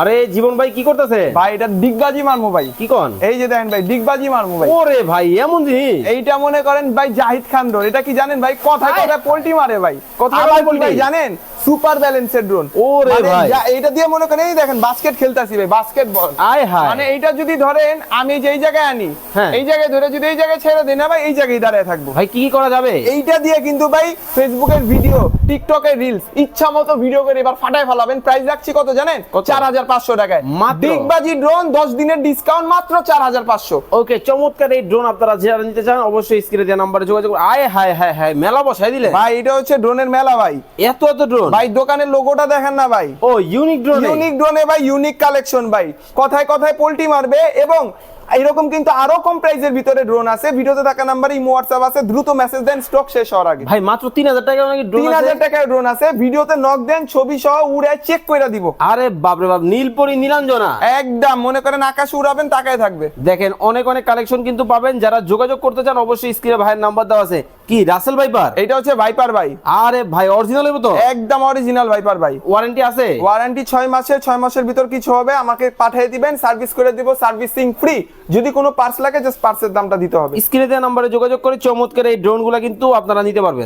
আরে জীবন ভাই কি করতেছে? ভাই এটা ডিগবাজি মারমো ভাই। কি কন? এই যে দেখেন ভাই ডিগবাজি মারমো ভাই। ওরে ভাই এমন জিনিস? এইটা মনে করেন ভাই জাহিদ খান ড্রোন এটা কি জানেন ভাই? কথা কথা পোল্টি মারে ভাই। কথা পোল্টি? ভাই জানেন? সুপার ব্যালেন্সের ড্রোন ওরে ভাই। এইটা দিয়ে মনে করেন এই দেখেন বাস্কেট খেলতাছি ভাই বাস্কেটবল আয় হায়। মানে এইটা যদি ধরেন আমি যেই জায়গায় আনি হ্যাঁ। এই জায়গায় ধরে যদি এই জায়গায় ছেড়ে দিই না ভাই এই জায়গায় দাঁড়ায় থাকব। ভাই কি কি করা যাবে? এইটা দিয়ে কিন্তু ভাই ফেসবুকের ভিডিও টিকটকের রিলস ইচ্ছা মতো ভিডিও করে এবার ফাটায় ফেলাবেন। প্রাইস রাখছি কত জানেন? চার হাজার পাঁচশো টাকায়? ডিগবাজি ড্রোন দশ দিনের ডিসকাউন্ট মাত্র চার হাজার পাঁচশো। ওকে চমৎকার এই ড্রোন আপনারা যারা নিতে চান অবশ্যই স্ক্রিনে দেওয়া নাম্বারে যোগাযোগ। আয় হায় হায় হায় মেলা বসাই দিলে ভাই এটা হচ্ছে ড্রোনের মেলা ভাই। এত এত ড্রোন ভাই দোকানের লোগোটা দেখেন না ভাই। ও ইউনিক ড্রোন ইউনিক ড্রোনে ভাই ইউনিক কালেকশন ভাই। কথায় কথায় পোল্টি মারবে এবং এরকম কিন্তু আরও কম প্রাইসের ভিতরে ড্রোন আছে। ভিডিওতে থাকা নাম্বার ইমো হোয়াটসঅ্যাপ আছে। দ্রুত মেসেজ দেন স্টক শেষ হওয়ার আগে। ভাই মাত্র তিন হাজার টাকা নাকি ড্রোন তিন হাজার টাকায় ড্রোন আছে। ভিডিওতে নক দেন ছবি সহ উড়ে চেক করে দিব। আরে বাপরে বাপ নীলপরি নীলাঞ্জনা। একদম মনে করেন আকাশ উড়াবেন তাকায় থাকবে। দেখেন অনেক অনেক কালেকশন কিন্তু পাবেন। যারা যোগাযোগ করতে চান অবশ্যই স্ক্রিনে ভাইয়ের নাম্বার দেওয়া আছে। কি রাসেল ভাইপার এটা হচ্ছে ভাইপার ভাই। আরে ভাই অরিজিনাল তো একদম অরিজিনাল ভাইপার ভাই। ওয়ারেন্টি আছে? ওয়ারেন্টি ছয় মাসের ছয় মাসের ভিতর কিছু হবে। আমাকে পাঠিয়ে দিবেন সার্ভিস করে দিব সার্ভিসিং ফ্রি যদি কোনো পার্স লাগে জাস্ট পার্সের দামটা দিতে হবে। স্ক্রিনে দেওয়া নাম্বারে যোগাযোগ করে চমৎকার এই ড্রোনগুলো কিন্তু আপনারা নিতে পারবেন।